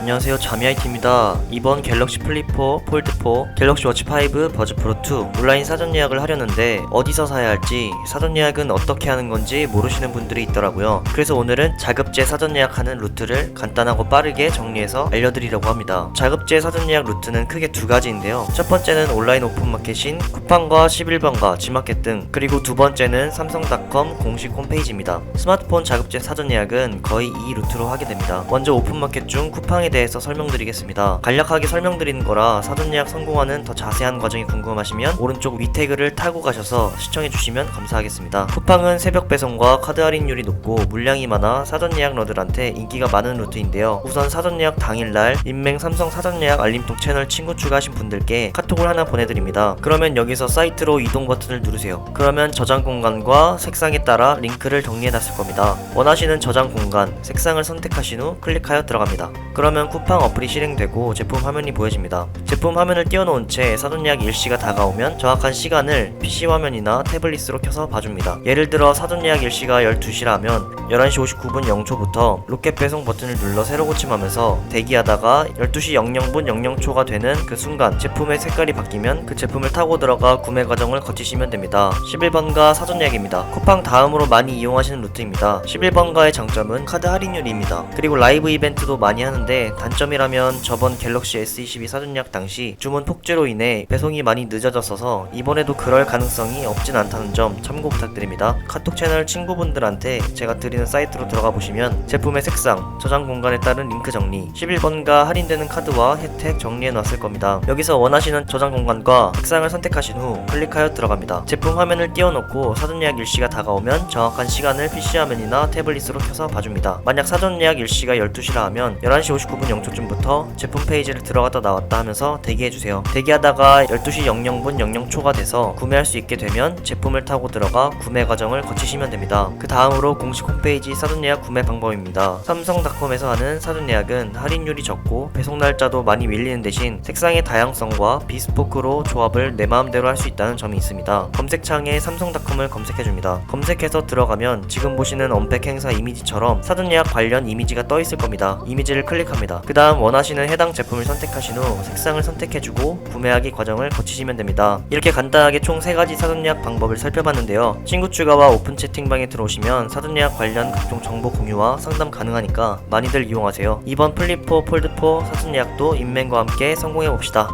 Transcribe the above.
안녕하세요. 자미아이티입니다. 이번 갤럭시 플립4, 폴드4, 갤럭시 워치 5, 버즈 프로2 온라인 사전 예약을 하려는데 어디서 사야 할지 사전 예약은 어떻게 하는 건지 모르시는 분들이 있더라고요. 그래서 오늘은 자급제 사전 예약하는 루트를 간단하고 빠르게 정리해서 알려드리려고 합니다. 자급제 사전 예약 루트는 크게 두 가지인데요. 첫 번째는 온라인 오픈마켓인 쿠팡과 11번가 지마켓 등 그리고 두 번째는 삼성닷컴 공식 홈페이지입니다. 스마트폰 자급제 사전 예약은 거의 이 루트로 하게 됩니다. 먼저 오픈마켓 중 쿠팡에 대해서 설명드리겠습니다. 간략하게 설명드리는 거라 사전 예약 성공하는 더 자세한 과정이 궁금하시면 오른쪽 위 태그를 타고 가셔서 시청해 주시면 감사하겠습니다. 쿠팡은 새벽 배송과 카드 할인율이 높고 물량이 많아 사전 예약 러들한테 인기가 많은 루트인데요. 우선 사전 예약 당일날 인맹 삼성 사전 예약 알림통 채널 친구 추가하신 분들께 카톡을 하나 보내드립니다. 그러면 여기서 사이트로 이동 버튼을 누르세요. 그러면 저장 공간과 색상에 따라 링크를 정리해 놨을 겁니다. 원하시는 저장 공간, 색상을 선택하신 후 클릭하여 들어갑니다. 그러면 쿠팡 어플이 실행되고 제품 화면이 보여집니다. 제품 화면을 띄워놓은 채 사전 예약 일시가 다가오면 정확한 시간을 PC 화면이나 태블릿으로 켜서 봐줍니다. 예를 들어 사전 예약 일시가 12시라면 11시 59분 0초부터 로켓 배송 버튼을 눌러 새로 고침하면서 대기하다가 12시 00분 00초가 되는 그 순간 제품의 색깔이 바뀌면 그 제품을 타고 들어가 구매 과정을 거치시면 됩니다. 11번가 사전 예약입니다. 쿠팡 다음으로 많이 이용하시는 루트입니다. 11번가의 장점은 카드 할인율입니다. 그리고 라이브 이벤트도 많이 하는데 단점이라면 저번 갤럭시 S22 사전 예약 당시 주문 폭주로 인해 배송이 많이 늦어졌어서 이번에도 그럴 가능성이 없진 않다는 점 참고 부탁드립니다. 카톡 채널 친구분들한테 제가 드리는 사이트로 들어가 보시면 제품의 색상, 저장 공간에 따른 링크 정리, 11번가 할인되는 카드와 혜택 정리해 놨을 겁니다. 여기서 원하시는 저장 공간과 색상을 선택하신 후 클릭하여 들어갑니다. 제품 화면을 띄워놓고 사전 예약 일시가 다가오면 정확한 시간을 PC 화면이나 태블릿으로 켜서 봐줍니다. 만약 사전 예약 일시가 12시라 하면 11시 59분 0초쯤부터 제품 페이지를 들어갔다 나왔다 하면서 대기해주세요. 대기하다가 12시 00분 00초가 돼서 구매할 수 있게 되면 제품을 타고 들어가 구매 과정을 거치시면 됩니다. 그 다음으로 공식 홈페이지 사전 예약 구매 방법입니다. 삼성닷컴에서 하는 사전 예약은 할인율이 적고 배송 날짜도 많이 밀리는 대신 색상의 다양성과 비스포크로 조합을 내 마음대로 할 수 있다는 점이 있습니다. 검색창에 삼성닷컴을 검색해줍니다. 검색해서 들어가면 지금 보시는 언팩 행사 이미지처럼 사전 예약 관련 이미지가 떠 있을 겁니다. 이미지를 클릭 합니다. 그 다음 원하시는 해당 제품을 선택하신 후 색상을 선택해주고 구매하기 과정을 거치시면 됩니다. 이렇게 간단하게 총 3가지 사전 예약 방법을 살펴봤는데요. 친구 추가와 오픈 채팅방에 들어오시면 사전 예약 관련 각종 정보 공유와 상담 가능하니까 많이들 이용하세요. 이번 플립4, 폴드4 사전 예약도 인맨과 함께 성공해봅시다.